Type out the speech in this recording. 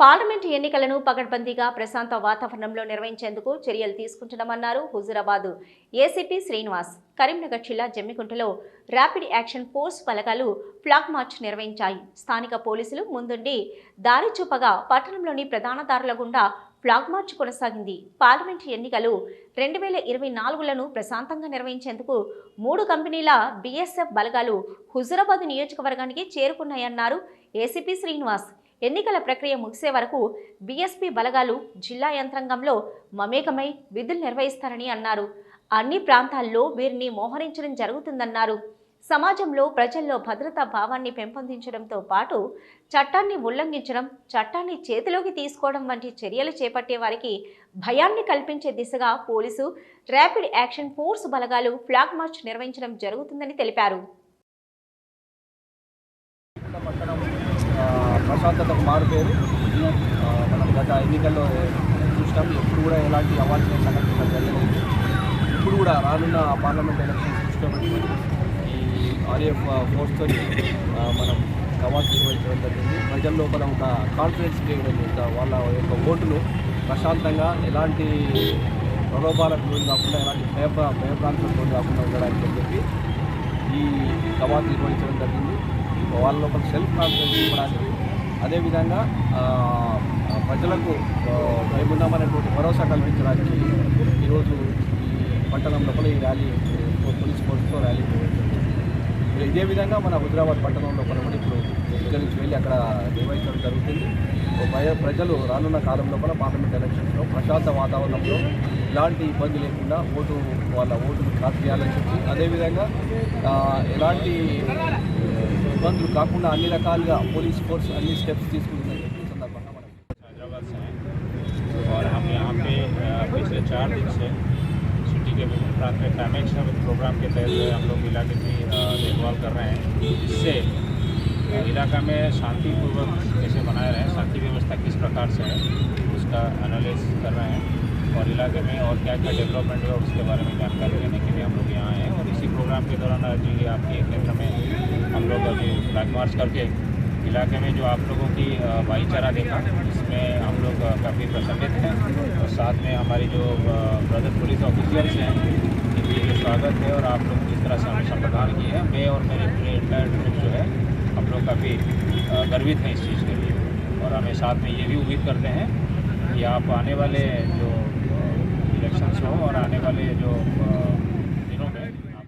Parliament ఎన్నికలను పకడ్బందీగా ప్రశాంత వాతావరణంలో నిర్వహించేందుకు చర్యలు తీసుకుంటున్నామన్నారు హుజురాబాద్ ఏసీపీ శ్రీనివాస్. కరీంనగర్ జిల్లా జమ్మికుంటలో ర్యాపిడ్ యాక్షన్ ఫోర్స్ బలగాలు ఫ్లాగ్ మార్చ్ నిర్వహించాయి. స్థానిక పోలీసులు ముందుండి దారి చూపగా పట్టణంలోని ప్రధాన దారుల గుండా ఫ్లాగ్ మార్చ్ కొనసాగింది. పార్లమెంటు ఎన్నికలు రెండు వేల ఇరవై నాలుగులను ప్రశాంతంగా నిర్వహించేందుకు మూడు కంపెనీల బీఎస్ఎఫ్ బలగాలు హుజూరాబాద్ నియోజకవర్గానికి చేరుకున్నాయన్నారు ఏసీపీ శ్రీనివాస్. ఎన్నికల ప్రక్రియ ముగిసే వరకు బీఎస్పీ బలగాలు జిల్లా యంత్రాంగంలో మమేకమై విధులు నిర్వహిస్తారని అన్నారు. అన్ని ప్రాంతాల్లో వీరిని మోహరించడం జరుగుతుందన్నారు. సమాజంలో ప్రజల్లో భద్రతా భావాన్ని పెంపొందించడంతో పాటు చట్టాన్ని ఉల్లంఘించడం చట్టాన్ని చేతిలోకి తీసుకోవడం వంటి చర్యలు చేపట్టే వారికి భయాన్ని కల్పించే దిశగా పోలీసు ర్యాపిడ్ యాక్షన్ ఫోర్స్ బలగాలు ఫ్లాగ్ మార్చ్ నిర్వహించడం జరుగుతుందని తెలిపారు పట్టణం ఆ, ప్రశాంతతకు మారుపేరు. మనం గత ఎన్నికల్లో చూసినాం ఎప్పుడు కూడా ఎలాంటి అవాంఛనీయ సంఘటనలు జరగలేదు. ఇప్పుడు కూడా రానున్న పార్లమెంట్ ఎలక్షన్ చూసినప్పుడు ఈ ఆర్ఎఫ్ ఫోర్స్తో మనం కవాత్ నిర్వహించడం జరిగింది. ప్రజల లోపల ఒక కాన్ఫిడెన్స్ క్రియేట్ వాళ్ళ యొక్క ఓటును ప్రశాంతంగా ఎలాంటి ప్రలోభాలకు లోను కాకుండా ఎలాంటి భయ భయభ్రాంతులకు లోను కాకుండా ఉండడానికి చెప్పి ఈ కవాత్ నిర్వహించడం జరిగింది. వాళ్ళ లోపల సెల్ఫ్ కాన్ఫిడెన్స్ ఇవ్వడానికి అదేవిధంగా ప్రజలకు ఆ, మేమున్నామనేటువంటి భరోసా కల్పించడానికి ఈరోజు ఈ పట్టణం లోపల ఈ ర్యాలీ పోలీస్ ఫోర్స్తో ర్యాలీ ఇదే విధంగా మన హైదరాబాద్ పట్టణం లోపల కూడా ఇక్కడ నుంచి వెళ్ళి అక్కడ నిర్వహించడం జరుగుతుంది ఓ భయ- ప్రజలు రానున్న కాలం లోపల పార్లమెంట్ ఎలక్షన్స్లో ప్రశాంత వాతావరణంలో ఎలాంటి ఇబ్బంది లేకుండా ఓటు వాళ్ళ ఓటును కాస్ట్ చేయాలని చెప్పి అదేవిధంగా ఆ, ఎలాంటి ఇబ్బందులు కాకుండా అన్ని రకాలుగా పోలీస్ ఫోర్స్ అన్ని స్టెప్స్ తీసుకుంటుందని చెప్పి ఈ సందర్భంగా మనం हैदराबाद से हैं और हम यहाँ पे अ, पिछले चार दिन से सिटी के विभिन्न प्रांत में कामेक्षा प्रोग्राम के तहत हम लोग इलाके की अ, देखभाल कर रहे हैं जिससे अ, इलाका में शांतिपूर्वक कैसे बनाए रहें, शांति व्यवस्था किस प्रकार से है, उसका एनालिस कर रहे हैं। और इलाके में और क्या क्या डेवलपमेंट हुआ, उसके बारे में जानकारी लेने के लिए हम लोग यहाँ आए हैं। और इसी प्रोग्राम के दौरान आज आपके केंद्र में हम लोग अभी फ्लैग मार्च करके इलाके में जो आप लोगों की भाईचारा देखा, इसमें हम लोग काफ़ी प्रसन्नित हैं। और साथ में हमारी जो ब्रदर पुलिस ऑफिसर्स हैं, इनकी जो स्वागत है। और आप लोग जिस तरह से हमें संप्रदान किए हैं, मैं और मेरे पूरे इंटायर ग्रुप जो है लोग काफ़ी गर्वित हैं इस चीज़ के लिए। और हमें साथ में ये भी उम्मीद करते हैं कि आप आने वाले जो इलेक्शंस हो और आने वाले जो